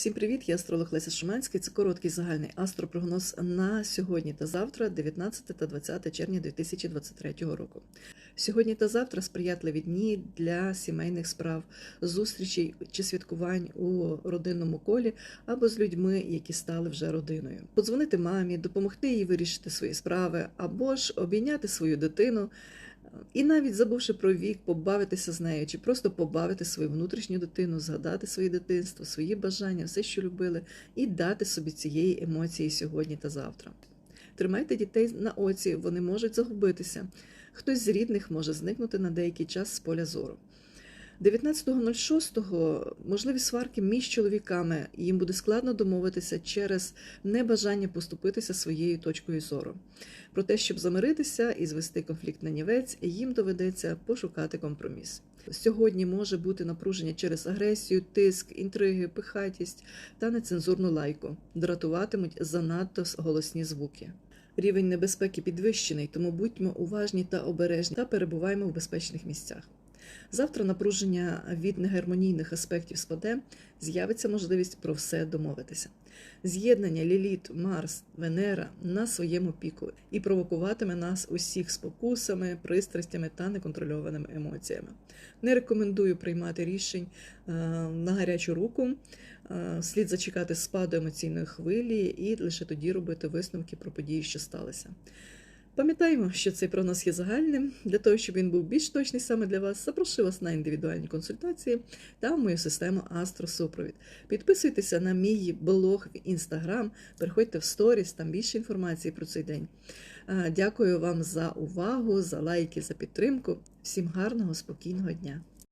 Всім привіт! Я астролог Леся Шуманський. Це короткий загальний астропрогноз на сьогодні та завтра, 19 та 20 червня 2023 року. Сьогодні та завтра сприятливі дні для сімейних справ, зустрічей чи святкувань у родинному колі або з людьми, які стали вже родиною. Подзвонити мамі, допомогти їй вирішити свої справи, або ж обійняти свою дитину. І навіть забувши про вік, побавитися з нею, чи просто побавити свою внутрішню дитину, згадати своє дитинство, свої бажання, все, що любили, і дати собі цієї емоції сьогодні та завтра. Тримайте дітей на оці, вони можуть загубитися. Хтось з рідних може зникнути на деякий час з поля зору. 19.06 можливі сварки між чоловіками, їм буде складно домовитися через небажання поступитися своєю точкою зору. Про те, щоб замиритися і звести конфлікт на нівець, їм доведеться пошукати компроміс. Сьогодні може бути напруження через агресію, тиск, інтриги, пихатість та нецензурну лайку. Дратуватимуть занадто голосні звуки. Рівень небезпеки підвищений, тому будьмо уважні та обережні та перебуваємо в безпечних місцях. Завтра напруження від негармонійних аспектів спаде, з'явиться можливість про все домовитися. З'єднання Ліліт, Марс, Венера на своєму піку і провокуватиме нас усіх спокусами, пристрастями та неконтрольованими емоціями. Не рекомендую приймати рішень е, на гарячу руку. Е, Слід зачекати спаду емоційної хвилі і лише тоді робити висновки про події, що сталися. Пам'ятаємо, що цей прогноз є загальним. Для того, щоб він був більш точний саме для вас, запрошу вас на індивідуальні консультації та в мою систему Астросупровід. Підписуйтеся на мій блог в інстаграм, переходьте в сторіс, там більше інформації про цей день. Дякую вам за увагу, за лайки, за підтримку. Всім гарного, спокійного дня!